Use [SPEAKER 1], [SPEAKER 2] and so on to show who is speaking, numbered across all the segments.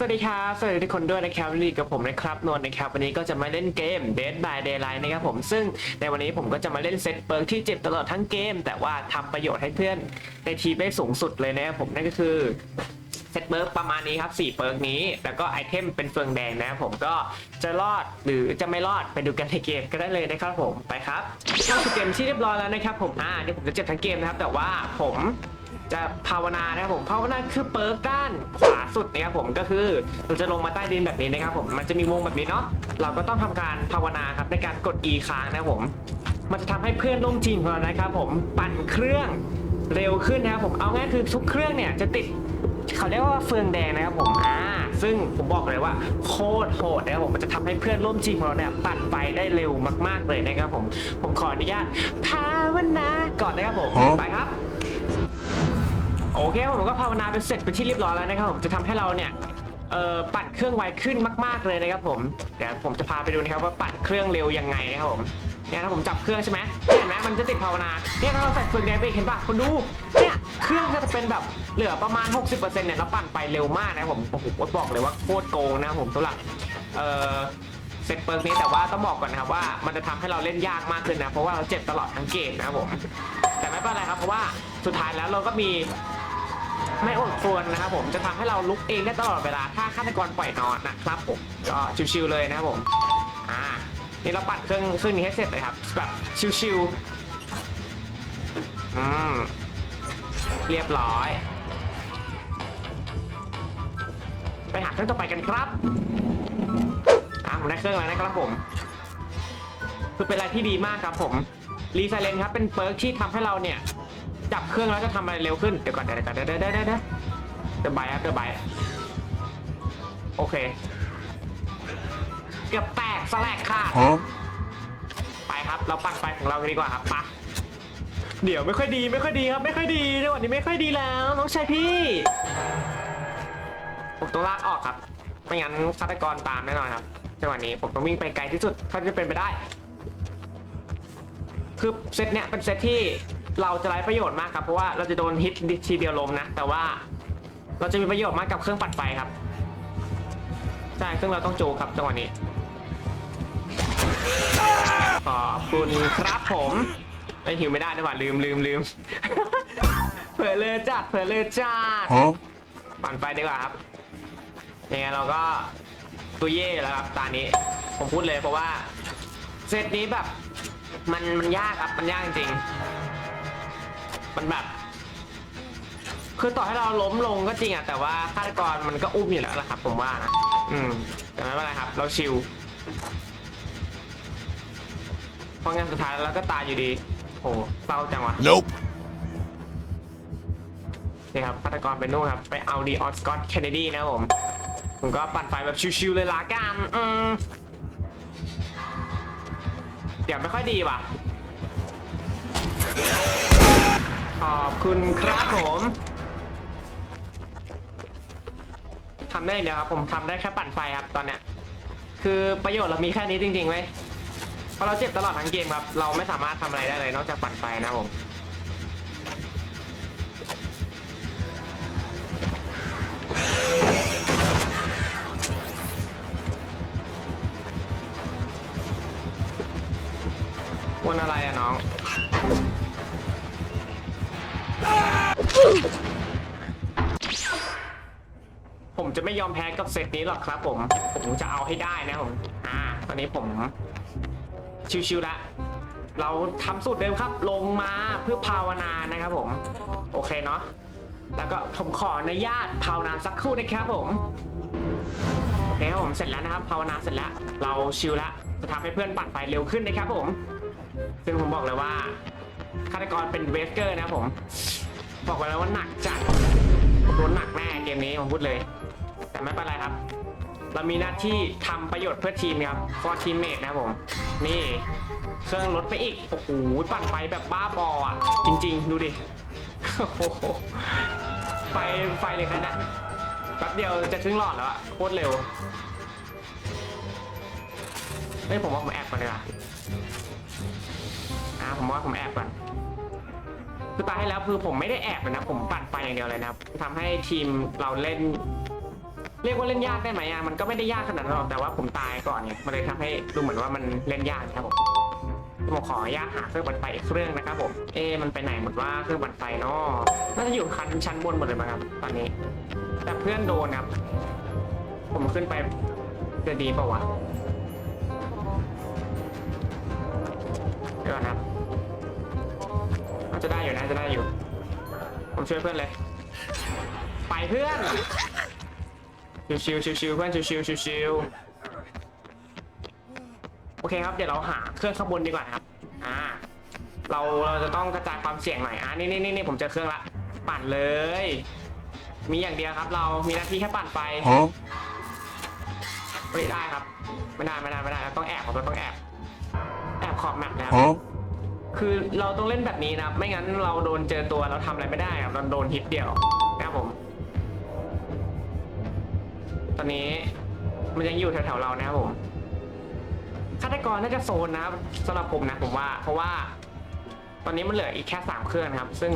[SPEAKER 1] สวัสดีครับสวัสดีทุกคนด้วยนะครับวันนี้กับผมนะครับนวลนะครับวันนี้ก็จะมาเล่นเกม Dead by Daylight นะครับผมซึ่งในวันนี้ผมก็จะมาเล่นเซตเปิร์กที่เจ็บตลอดทั้งเกม แต่ว่าทำประโยชน์ให้เพื่อนในทีมได้สูงสุดเลยนะครับผมนั่นก็คือเซตเปิร์กประมาณนี้ครับ4เปิร์กนี้แล้วก็ไอเทมเป็นเฟืองแดงนะครับผมก็จะรอดหรือจะไม่รอดไปดูกันในเกมก็ได้เลยนะครับผมไปครับเข้าสู่เกมที่เรียบร้อยแล้วนะครับผมอ่าเดี๋ยวผมจะเจ็บทั้งเกมนะครับแต่ว่าผม จะภาวนานะครับผมภาวนาคือเปิร์กด้านขวาสุดนะครับผมก็คือเราจะลงมาใต้ดินแบบนี้นะครับผมมันจะมีวงแบบนี้เนาะเราก็ต้องทำการภาวนาครับในการกด E ค้างนะครับผม มันจะทำให้เพื่อนร่วมทีมของเรานะครับผมปั่นเครื่องเร็วขึ้นนะครับผมเอาง่ายคือทุกเครื่องเนี่ยจะติดเขาเรียกว่าเฟืองแดงนะครับผมอ่าซึ่งผมบอกเลยว่าโคตรโหดนะครับผมมันจะทำให้เพื่อนร่วมทีมของเราเนี่ยปั่นไฟได้เร็วมาก ๆเลยนะครับผม ผมขออนุญาตภาวนาก่อนนะครับผมไปครับ โอเคผมก็ภาวนาเป็นเสร็จเป็นที่เรียบร้อยแล้วนะครับผมจะทำให้เราเนี่ยเอ่อปั่นเครื่องไวขึ้นมาก ๆเลยนะครับผมเดี๋ยวผมจะพาไปดูนะครับว่าปั่นเครื่องเร็วยังไงนะครับผมเนี่ยถ้าผมจับเครื่องใช่ไหมเห็นไหมมันจะติดภาวนาเนี่ยถ้าเราใส่เฟืองแดงไปเห็นปะคุณดูเนี่ยเครื่องก็จะเป็นแบบเหลือประมาณ 60%เนี่ยแล้วปั่นไปเร็วมากนะครับผมโอ้โหบอกเลยว่าโคตรโกงนะครับผมสำหรับเอ่อเซตเปิร์กนี้แต่ว่าต้องบอกก่อนนะครับว่ามันจะทำให้เราเล่นยากมากขึ้นนะเพราะว่าเราเจ็บตลอดทั้งเกมนะครับผมแต่ไม่เป็นไรครับเพราะว่าสุดท้ายแล้วเราก็มี ไม่อดควรนะครับผมจะทำให้เราลุกเองได้ตลอดเวลาถ้าฆาตกรปล่อยนอนนะครับผมก็ชิวๆเลยนะครับผมอ่านี่เราปัดเครื่องเครื่องนี้ให้เสร็จเลยครับแบบชิวๆอืมเรียบร้อย ไปหาเครื่องต่อไปกันครับอ่าผมได้เครื่องแล้วนะครับผมคือเป็นอะไรที่ดีมากครับผมรีไซเลนครับเป็นเปิร์กที่ทำให้เราเนี่ยับเครื่องแล้วจะทำอะไรเร็วขึ้นเดี๋ยวก่อนเดี๋ยวก่อนเดี๋ยวเดี๋ยวเดี๋ยวเดี๋ยวเดี๋ยวเดี๋ยวใบครับเดี๋ยวใบโอเค เกือบแตกสแลกค่ะไปครับเราปั่นไฟของเรากันดีกว่าครับปะเดี๋ยวไม่ค่อยดีไม่ค่อยดีครับไม่ค่อยดีจังหวะนี้ไม่ค่อยดีแล้วน้องชายพี่ผมต้องลากออกครับไม่งั้นฆาตกรตามแน่นอนครับจังหวะนี้ผมต้องวิ่งไปไกลที่สุดเท่าที่จะเป็นไปได้ คือเซตเนี้ยเป็นเซตที่ เราจะไร้ประโยชน์มากครับ เพราะว่าเราจะโดนฮิตทีเดียวล้มนะ แต่ว่าเราจะมีประโยชน์มากกับเครื่องปัดไฟครับใช่ซึ่งเราต้องจูครับจังหวะนี้ขอบคุณครับผมไอยหิวไม่ได้ดีกว่าลืมลืมลืมเผื่อเลยจัดเผื่อเลยจัด
[SPEAKER 2] Huh?
[SPEAKER 1] ปั่นไฟดีกว่าครับยังไงเราก็ตัวเย่แล้วครับตานี้ ผมพูดเลยเพราะว่าเซตนี้แบบ มันมันยากครับมันยากจริงๆ มันแบบ คือต่อให้เราล้มลงก็จริงอะแต่ว่าฆาตกรมันก็อุ้มอยู่แล้วละครับ ผมว่านะอืม แต่ไม่เป็นไรครับ เราชิลเพราะงั้นสุดท้ายเราก็ตายอยู่ดีโอ้เศร้าจังวะ
[SPEAKER 2] Nope.
[SPEAKER 1] นี่ครับฆาตกรเป็นนู่นครับ ไปเอาดีออสกอตเคนเนดีนะครับผม ผมก็ปั่นไฟแบบชิวๆเลยละกันอืมเดี๋ยวไม่ค่อยดีว่ะ ขอบคุณครับผมทำได้เดียวครับผมทำได้แค่ปั่นไฟครับตอนเนี้ยคือประโยชน์เรามีแค่นี้จริงๆเว้ยเพราะเราเจ็บตลอดทั้งเกมครับ เราไม่สามารถทำอะไรได้เลยนอกจากปั่นไฟนะผม ผมจะไม่ยอมแพ้กับเซตนี้หรอกครับผม ผมจะเอาให้ได้นะผม อ่า ตอนนี้ผม ชิวๆละ เราทำสูตรเดิมครับ ลงมาเพื่อภาวนานะครับผม โอเคเนาะ แล้วก็ผมขออนุญาตภาวนาสักครู่นะครับผมโอเคครับผมเสร็จแล้วนะครับ ภาวนาเสร็จแล้ว เราชิลละ จะทำให้เพื่อนปั่นไฟเร็วขึ้นนะครับผม ซึ่งผมบอกเลยว่าฆาตกรเป็นเวสเกอร์นะครับผม บอกไว้แล้วว่าหนักจัดโดนหนักแน่เกมนี้ผมพูดเลย แต่ไม่เป็นไรครับ เรามีหน้าที่ทำประโยชน์เพื่อทีมครับ for teammate นะครับผม นี่เครื่องลดไปอีก โอ้โหปั่นไฟแบบบ้าบออะ จริง ๆ ดูดิ โอ้โหไฟไฟเลยนะเนี่ยแป๊บเดียวจะถึงหลอดแล้วอะโคตรเร็วเฮ้ยผมว่าผมแอบก่อนดีกว่าอ่าผมว่าผมแอบก่อน คือตายให้แล้วคือผมไม่ได้แอบนะ ผมปั่นไฟอย่างเดียวเลยนะครับทำให้ทีมเราเล่น เรียกว่าเล่นยากได้ไหมอะมันก็ไม่ได้ยากขนาดนั้นหรอกแต่ว่าผมตายก่อนไงมันเลยทำให้ดูเหมือนว่ามันเล่นยากครับผมผมขออนุญาตหาเครื่องปั่นไฟอีกเครื่องนะครับผมเอ๊มันไปไหนหมดว่าเครื่องปั่นไฟเนาะน่าจะอยู่คันชั้นบนหมดเลยมั้งครับ ตอนนี้ แต่เพื่อนโดนครับ ผมขึ้นไปจะดีเปล่าวะเดี๋ยวนะครับาจะได้อยู่นะจะได้อยู่ ผมช่วยเพื่อนเลย ไปเพื่อน ชิวๆชิวๆเพื่อนชิวๆชิวๆโอเคครับเดี๋ยวเราหาเครื่องข้างบนดีกว่าครับ อ่า เราเราจะต้องกระจายความเสี่ยงหน่อย อ่านี่นี่นี่ผมเจอเครื่องละ ปั่นเลย มีอย่างเดียวครับ เรามีหน้าที่แค่ปั่นไป
[SPEAKER 2] Huh?
[SPEAKER 1] ไม่ได้ครับ ไม่ได้ไม่ได้ไม่ได้เราต้องแอบครับเราต้องแอบ แอบขอบแมปนะครับ
[SPEAKER 2] Huh?
[SPEAKER 1] คือเราต้องเล่นแบบนี้นะครับ ไม่งั้นเราโดนเจอตัวเราทำอะไรไม่ได้ครับเราโดนฮิตเดียวนะครับผม ตอนนี้มันยังอยู่แถวๆเรานะครับผมฆาตกรน่าจะโซนนะครับสำหรับผมนะผมว่า เพราะว่า ตอนนี้มันเหลืออีกแค่สามเครื่องนะครับ ซึ่ง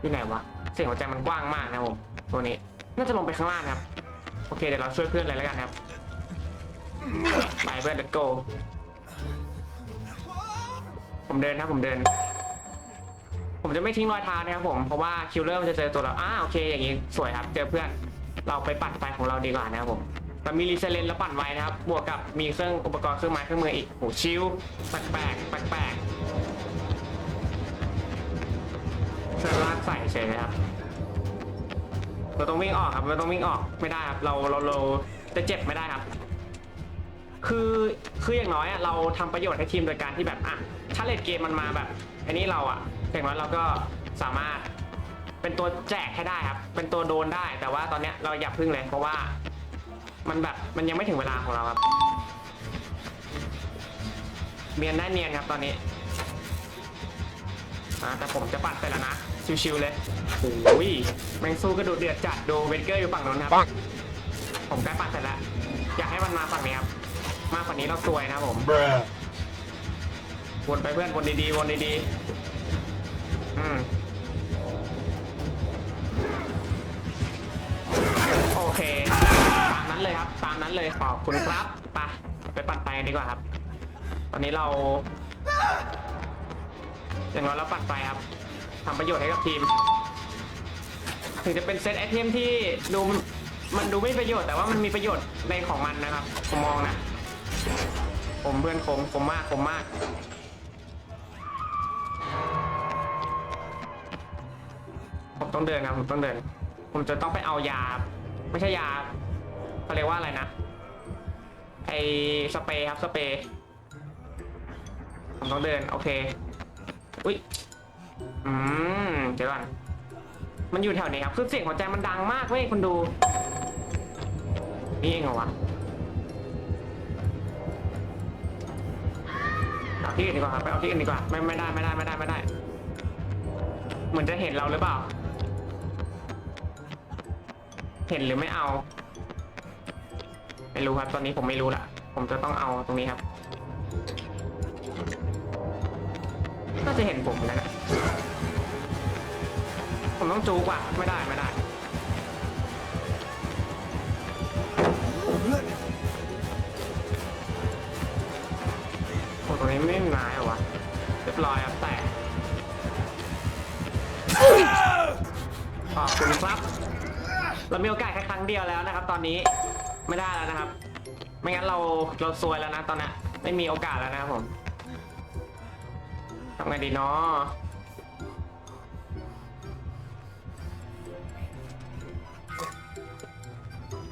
[SPEAKER 1] อยู่ไหนวะเสียงหัวใจมันกว้างมากนะครับผมตัวนี้ น่าจะลงไปข้างล่างครับ โอเคเดี๋ยวเราช่วยเพื่อนเลยแล้วกันครับ ไปเพื่อน let's go ผมเดินนะผมเดิน ผมจะไม่ทิ้งรอยเท้านะครับผม เพราะว่าคิลเลอร์มันจะเจอตัวเราอ้าโอเคอย่างนี้สวยครับ เจอเพื่อน เราไปปั่นไฟของเราดีกว่านะครับผมเรามีรีเซเลนแล้วปั่นไวนะครับ บวกกับมีเครื่องอุปกรณ์เครื่องไม้เครื่องมืออีกโหชิลแปลกแปลกแปลกแปลกเสื้อลากใส่เฉยนะครับเราต้องวิ่งออกครับเราต้องวิ่งออกไม่ได้ครับเราเราเราจะเจ็บไม่ได้ครับ คือคืออย่างน้อยอะเราทำประโยชน์ให้ทีมโดยการที่แบบอะ ถ้าเลดเกมมันมาแบบอันนี้เราอะอย่างน้อยเราก็สามารถเป็นตัวแจกให้ได้ครับ เป็นตัวโดนได้ แต่ว่าตอนเนี้ยเราอย่าพึ่งเลย เพราะว่ามันแบบมันยังไม่ถึงเวลาของเราครับ เนียนได้เนียนครับตอนนี้อ่าแต่ผมจะปัดไปแล้วนะ ชิวๆเลยโอ้ยแมงสู้กระดูดเดือดจัดดูเวนเกอร์อยู่ฝั่งนู้นครับ
[SPEAKER 2] Bonk.
[SPEAKER 1] ผมใกล้ปัดเสร็จแล้ว อยากให้มันมาฝั่งนี้ครับ มากกว่านี้เราซวยนะครับผม
[SPEAKER 2] Bruh.
[SPEAKER 1] วนไปเพื่อนวนดีๆวนดีๆอืมโอเค ตามนั้นเลยครับ ตามนั้นเลยขอบคุณครับไปไปปั่นไปกันดีกว่าครับ ตอนนี้เรา อย่างน้อยเราปั่นไปครับทำประโยชน์ให้กับทีม ถึงจะเป็นเซตไอเทมที่ดูมันดูไม่ประโยชน์แต่ว่ามันมีประโยชน์ในของมันนะครับ ผมมองนะ ผมเพื่อนคมคมมากคมมาก ผมต้องเดินครับผมต้องเดิน ผมจะต้องไปเอายา ไม่ใช่ยาเขาเรียกว่าอะไรนะ ไอสเปรย์ครับสเปรย์ผมต้องเดิน โอเค อุ้ยอืมเดี๋ยวก่อนมันอยู่แถวนี้ครับ คือเสียงหัวใจมันดังมากเว้ยคุณดู นี่เองเหรอวะเอาที่อื่นดีกว่าครับไปเอาที่อื่นดีกว่า ไม่ไม่ได้ไม่ได้ไม่ได้ไม่ได้ เหมือนจะเห็นเราหรือเปล่า เห็นหรือไม่เอา ไม่รู้ครับ ตอนนี้ผมไม่รู้ละผมจะต้องเอาตรงนี้ครับน่าจะเห็นผมแล้วนะผมต้องจูกว่ะไม่ได้ไม่ได้โอ้ตรงนี้ไม่มีไม้เหรอวะเรียบร้อยครับแต่ขอบคุณครับ เรามีโอกาสแค่ครั้งเดียวแล้วนะครับ ตอนนี้ไม่ได้แล้วนะครับ ไม่งั้นเราเราซวยแล้วนะตอนนี้ไม่มีโอกาสแล้วนะครับผมทำไงดีเนาะ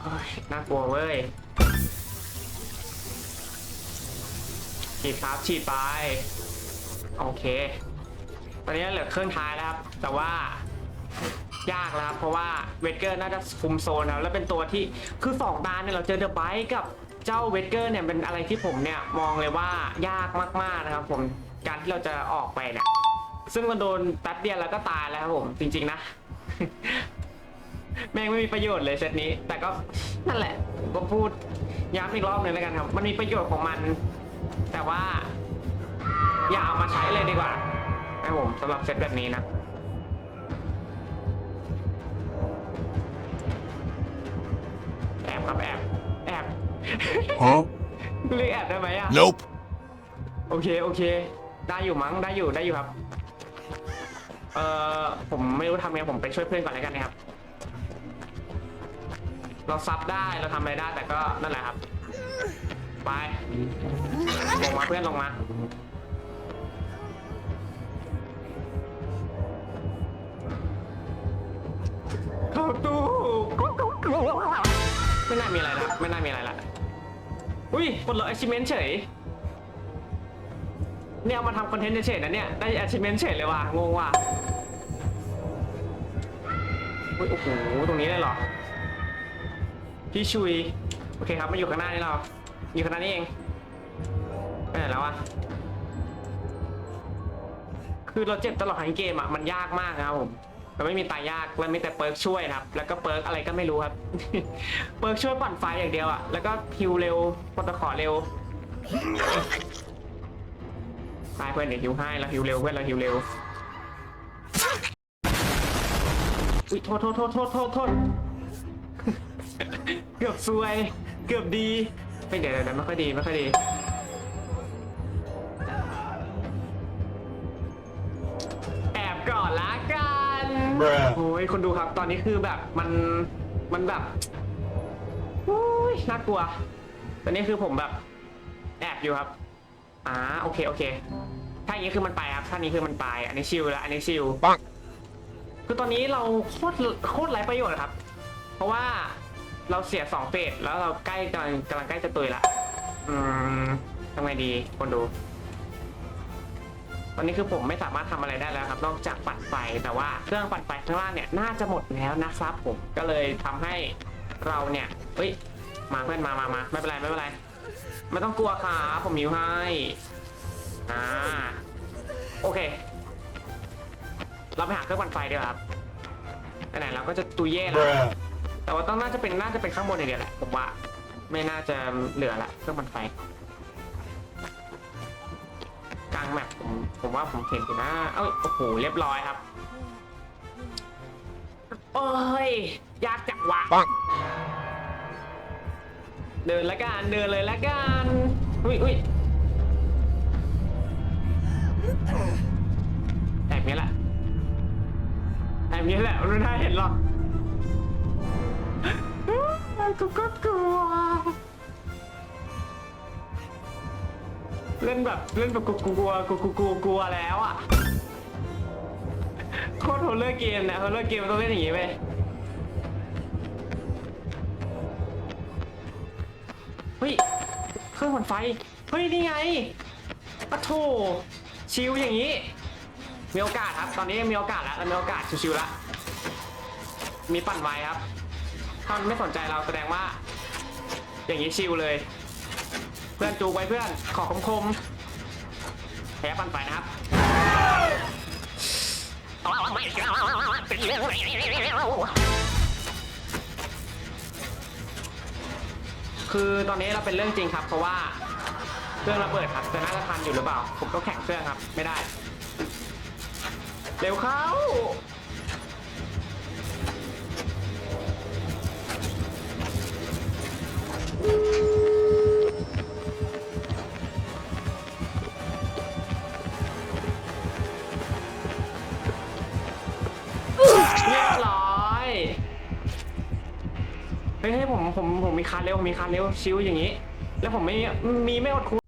[SPEAKER 1] เฮ้ยน่ากลัวเว้ยฉีดครับฉีดไป โอเค ตอนนี้เหลือเครื่องท้ายแล้วครับ แต่ว่า ยากแล้วครับเพราะว่าเวทเกอร์น่าจะคุมโซนแล้วแล้วเป็นตัวที่คือสองตาเนี่ยเราเจอเดอะไบค์กับเจ้าเวทเกอร์เนี่ยเป็นอะไรที่ผมเนี่ยมองเลยว่ายากมากๆนะครับผมการที่เราจะออกไปเนี่ยซึ่งมันโดนแป๊บเดียวแล้วก็ตายแล้วครับผมจริง ๆ นะแม่งไม่มีประโยชน์เลยเซตนี้ แต่ก็นั่นแหละก็พูดย้ำอีกรอบหนึ่งแล้วกันครับ มันมีประโยชน์ของมัน แต่ว่า อย่าเอามาใช้เลยดีกว่าให้ผมสำหรับเซตแบบนี้นะ อบครับแอบแอบ
[SPEAKER 2] Huh?
[SPEAKER 1] เรียกแอบได้ไหมอะ
[SPEAKER 2] Nope.
[SPEAKER 1] โอเคโอเค ได้อยู่มั้งได้อยู่ได้อยู่ครับ เอ่อผมไม่รู้ทำไงผมไปช่วยเพื่อนก่อนแล้วกันนะครับ เราซับได้เราทำอะไรได้แต่ก็นั่นแหละครับ ไปลงมาเพื่อนลงมา เข้าตู้ ไม่น่ามีอะไรนะครับไม่น่ามีอะไรละอุ้ยปลดล็อก achievement เฉยเนี่ยเอามาทำคอนเทนต์เฉยๆนะเนี่ยได้ achievement เฉยเลยว่ะงงว่ะอุ้ยโอ้โหตรงนี้เลยเหรอพี่ชุยโอเคครับมาอยู่ข้างหน้านี่เราอยู่ข้างหน้านี่เองไปไหนแล้ววะคือเราเจ็บตลอดทั้งเกมอะมันยากมากนะครับผม เราไม่มีตายยากแล้วมีแต่เปิร์กช่วยนะครับ แล้วก็เปิร์กอะไรก็ไม่รู้ครับ เปิร์กช่วยปั่นไฟอย่างเดียวอะแล้วก็ฮิวเร็วปตคอเร็วตายเพื่อนเดี๋ยวฮิวให้เราฮิวเร็วเพื่อนเราฮิวเร็วอุ้ยโทษโทษโทษโทษโทษโทษเกือบซวย เกือบดีไม่เดี๋ยวเดี๋ยวเดี๋ยวไม่ค่อยดีไม่ค่อยดี
[SPEAKER 2] Bruh
[SPEAKER 1] โอ้ยคนดูครับ ตอนนี้คือแบบมันมันแบบโอ้ยน่ากลัว ตอนนี้คือผมแบบแอบอยู่ครับอ่าโอเคโอเค ถ้าอย่างนี้คือมันไปครับ ถ้านี้คือมันไป อันนี้ชิลแล้วอันนี้ชิล
[SPEAKER 2] Bonk.
[SPEAKER 1] คือตอนนี้เราโคตรโคตรไร้ประโยชน์ครับ เพราะว่าเราเสียสองเฟสแล้วเราใกล้กำลังกำลังใกล้จะตุยละ อืมทำไงดีคนดูต อนนี้คือผมไม่สามารถทำอะไรได้แล้วครับ นอกจากปั่นไฟแต่ว่าเครื่องปั่นไฟข้างล่างเนี่ยน่าจะหมดแล้วนะครับผมก็เลยทำให้เราเนี่ยเฮ้ยมาเพื่อนมามามาไม่เป็นไรไม่เป็นไรไม่ต้องกลัวครับผมมิวให้อ่าโอเค เราไปหาเครื่องปั่นไฟดีกว่าครับไหนๆเราก็จะตุยเย่แล้วแต่ว่าต้องน่าจะเป็นน่าจะเป็นข้างบนอย่างเดียวแหละผมว่า ไม่น่าจะเหลือละเครื่องปั่นไฟ แมปผมผมว่าผมเห็นอยู่นะ เอ้ยโอ้โหเรียบร้อยครับ โอ้ย ยากจักวะ
[SPEAKER 2] Bonk.
[SPEAKER 1] เดินละกันเดินเลยละกันอุ้ยอุ้ยแบบนี้แหละแบบนี้แหละไม่น่าเห็นหรอกกูก็กลัว เล่นแบบเล่นแบบกูกลัวกูกูกูกลัวแล้วอะโคตรโฮลเลอร์เกมนะโฮลเลอร์เกมต้องเล่นอย่างงี้ไปเฮ้ยเครื่องปั่นไฟเฮ้ยนี่ไงปะโถชิลอย่างนี้มีโอกาสครับ ตอนนี้มีโอกาสแล้วมีโอกาสชิวๆละมีปั่นไว้ครับถ้านไม่สนใจเราแสดงว่า อย่างนี้ชิลเลย พื่อนจูงไว้เพื่อน ขอคมคมแพ้ปันไฟนะครับคือตอนนี้เราเป็นเรื่องจริงครับ เพราะว่าเครื่องระเบิดครับจะน่าจะทันอยู่หรือเปล่า ผมต้องแข่งเครื่องครับ ไม่ได้ เร็วเข้าเเฮ้ยเฮ้ยผมผมผมมีคันเร็วผมมีคันเร็วชิวอย่างนี้ แล้วผมไม่มีไม่อดคู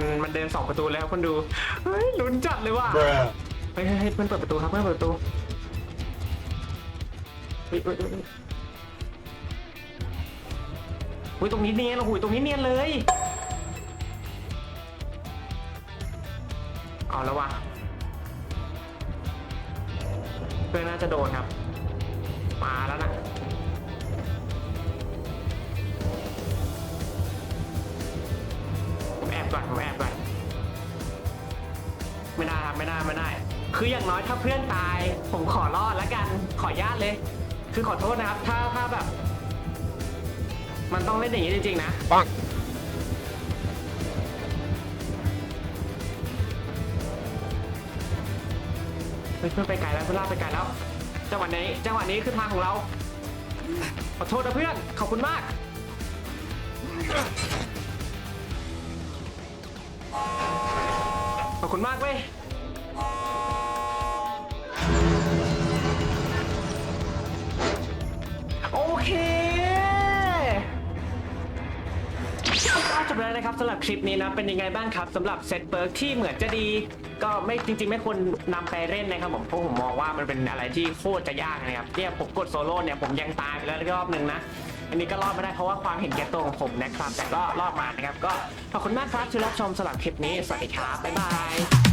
[SPEAKER 1] มันมันเดินสองประตูแล้วคนดู เฮ้ยลุ้นจัดเลยว่ะ
[SPEAKER 2] Bruh.
[SPEAKER 1] เฮ้ยเฮ้ยเฮ้ยเพื่อนเปิดประตูครับเพื่อนเปิดประตูเฮ้ยเฮ้ยเฮ้ยเฮ้ยอุ้ยตรงนี้เนียนโอ้โหตรงนี้เนียนเลยเอาแล้วว่ะเพื่อนน่าจะโดนครับ มาแล้วนะผมแอบก่อนผมแอบก่อน ไม่ได้ครับไม่ได้ไม่ได้ คืออย่างน้อยถ้าเพื่อนตาย ผมขอรอดแล้วกันขออนุญาตเลย คือขอโทษนะครับ ถ้าถ้าแบบ มันต้องเล่นอย่างนี้จริงๆนะ
[SPEAKER 2] Bonk.
[SPEAKER 1] เฮ้ยเพื่อนไปไกลแล้วเพื่อนลากไปไกลแล้วจังหวะนี้จังหวะนี้คือทางของเรา ขอโทษนะเพื่อนขอบคุณมาก คุณมากเว้ย โอเคก็จบแล้วนะครับสำหรับคลิปนี้นะเป็นยังไงบ้างครับสำหรับเซตเบิร์กที่เหมือนจะดี ก็ไม่จริง ๆ ไม่ควรนำไปเล่นนะครับผมเพราะผมมองว่ามันเป็นอะไรที่โคตรจะยากนะครับเนี่ยผมกดโซโล่เนี่ยผมยังตายไปแล้วรอบหนึ่งนะ นนี้ก็รอดมาได้เพราะว่าความเห็นแก่ตัวของผมนะครับ แต่ก็รอดมานะครับ ก็ขอบคุณมากครับที่รับชมสำหรับคลิปนี้ สวัสดีครับ บ๊ายบาย